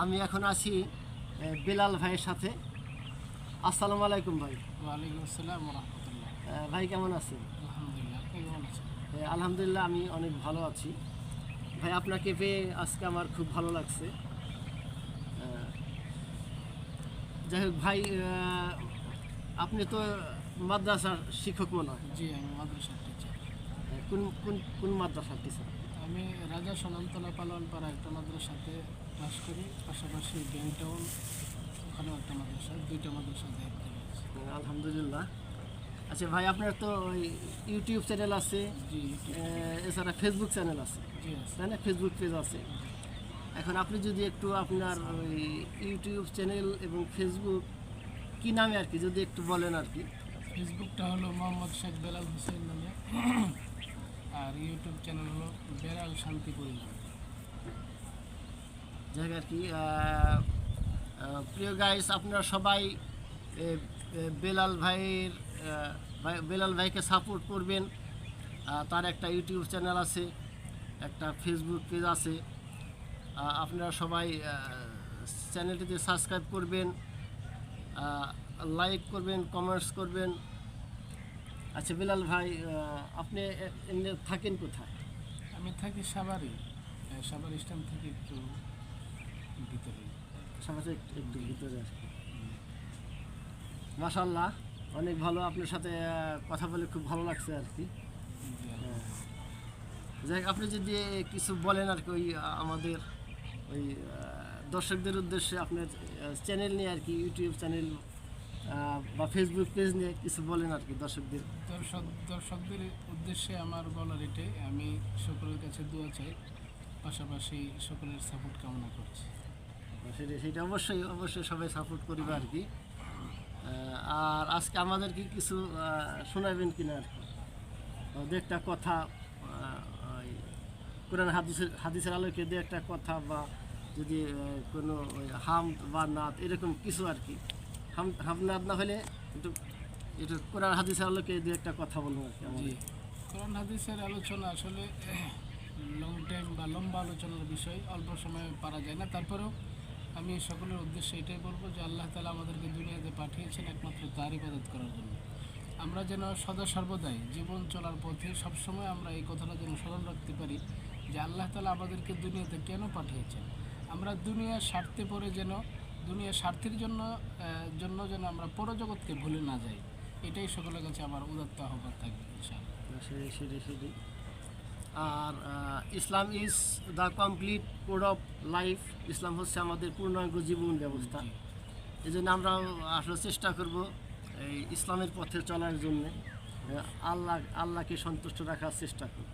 আমি এখন আছি বেলাল ভাইয়ের সাথে। আসসালামু আলাইকুম ভাই। ওয়ালাইকুম আসসালাম রহমতুল্লাহ ভাই কেমন আছেন? আলহামদুলিল্লাহ কেমন আছেন? আলহামদুলিল্লাহ আমি অনেক ভালো আছি। ভাই আপনাকে পেয়ে আজকে আমার খুব ভালো লাগছে। যাই হোক ভাই আপনি তো মাদ্রাসার শিক্ষক মনে হয়? জি আমি মাদ্রাসার। কোন কোন কোন মাদ্রাসার টিচার আমি রাজা সনান্তলা পালনপাড়া একটা মাদ্রাসাতে ক্লাস করি পাশাপাশি ব্যাংটাউন ওখানেও একটা মাদ্রাসা দুইটা মাদ্রাসা দায়িত্ব আলহামদুলিল্লাহ। আচ্ছা ভাই আপনার তো ওই ইউটিউব চ্যানেল আছে জি এছাড়া ফেসবুক চ্যানেল আছে। তাই না? ফেসবুক পেজ আছে। এখন আপনি যদি একটু আপনার ওই ইউটিউব চ্যানেল এবং ফেসবুক কি নামে আর কি? যদি একটু বলেন আর কি। ফেসবুকটা হলো মোহাম্মদ শেখ বেলাল হোসেন নামে। ইউটিউব চ্যানেল হলো বেলাল শান্তি পরিবার। যাই আর কি প্রিয় গাইস আপনারা সবাই বেলাল ভাইয়ের বেলাল ভাইকে সাপোর্ট করবেন। তার একটা ইউটিউব চ্যানেল আছে, একটা ফেসবুক পেজ আছে। আপনারা সবাই চ্যানেলটিতে সাবস্ক্রাইব করবেন লাইক করবেন কমেন্টস করবেন। আচ্ছা বেলাল ভাই আপনি থাকেন কোথায়? আমি থাকি সাভারে। সাভার স্ট্যান্ড থেকে একটু ভিতরে। সমাজে একটু ভিতরে আর কি মাশাল্লাহ অনেক ভালো। আপনার সাথে কথা বলে খুব ভালো লাগছে আর কি। হ্যাঁ। যাই আপনি যদি কিছু বলেন আর কি ওই আমাদের ওই দর্শকদের উদ্দেশ্যে আপনার চ্যানেল নিয়ে আর কি ইউটিউব চ্যানেল বা ফেসবুক পেজ নিয়ে কিছু বলেন আর কি দর্শকদের। দর্শক দর্শকদের উদ্দেশ্যে আমার বলার এটাই আমি সকলের কাছে দোয়া চাই পাশাপাশি সকলের সাপোর্ট কামনা করছি। সেটা সেটা অবশ্যই অবশ্যই সবাই সাপোর্ট করবে আর কি। আর আজকে আমাদেরকে কিছু শোনাবেন কিনা আর কি? দু একটা কথা ওই কোরআন হাদিসের হাদিসের আলোকে দু একটা কথা বা যদি কোনো ওই হাম বা নাত এরকম কিছু আর কি। হাম হাম নাত না হলে একটু একটু কোরআন হাদিসের আলোকে দু একটা কথা বলব জি। কোরআন হাদিসের আলোচনা আসলে লং টাইম বা লম্বা আলোচনার বিষয়, অল্প সময়ে পারা যায় না। তারপরেও আমি সকলের উদ্দেশ্যে এটাই বলব যে আল্লাহ তালা আমাদেরকে দুনিয়াতে পাঠিয়েছেন একমাত্র তার ইবাদত করার জন্য। আমরা যেন সদা সর্বদাই জীবন চলার পথে সবসময় আমরা এই কথাটা যেন স্মরণ রাখতে পারি যে আল্লাহ তালা আমাদেরকে দুনিয়াতে কেন পাঠিয়েছেন? আমরা দুনিয়ার স্বার্থে পরে যেন দুনিয়ার স্বার্থের জন্য জন্য যেন আমরা পরজগৎকে ভুলে না যাই। এটাই সকলের কাছে আমার উদাত্ত আহ্বান থাকবে আর Islam is the complete code of life. ইসলাম হচ্ছে আমাদের পূর্ণাঙ্গ জীবন ব্যবস্থা। এই জন্য আমরা আসলে চেষ্টা করব এই ইসলামের পথে চলার জন্য। আল্লাহ, আল্লাহকে সন্তুষ্ট রাখার চেষ্টা করব।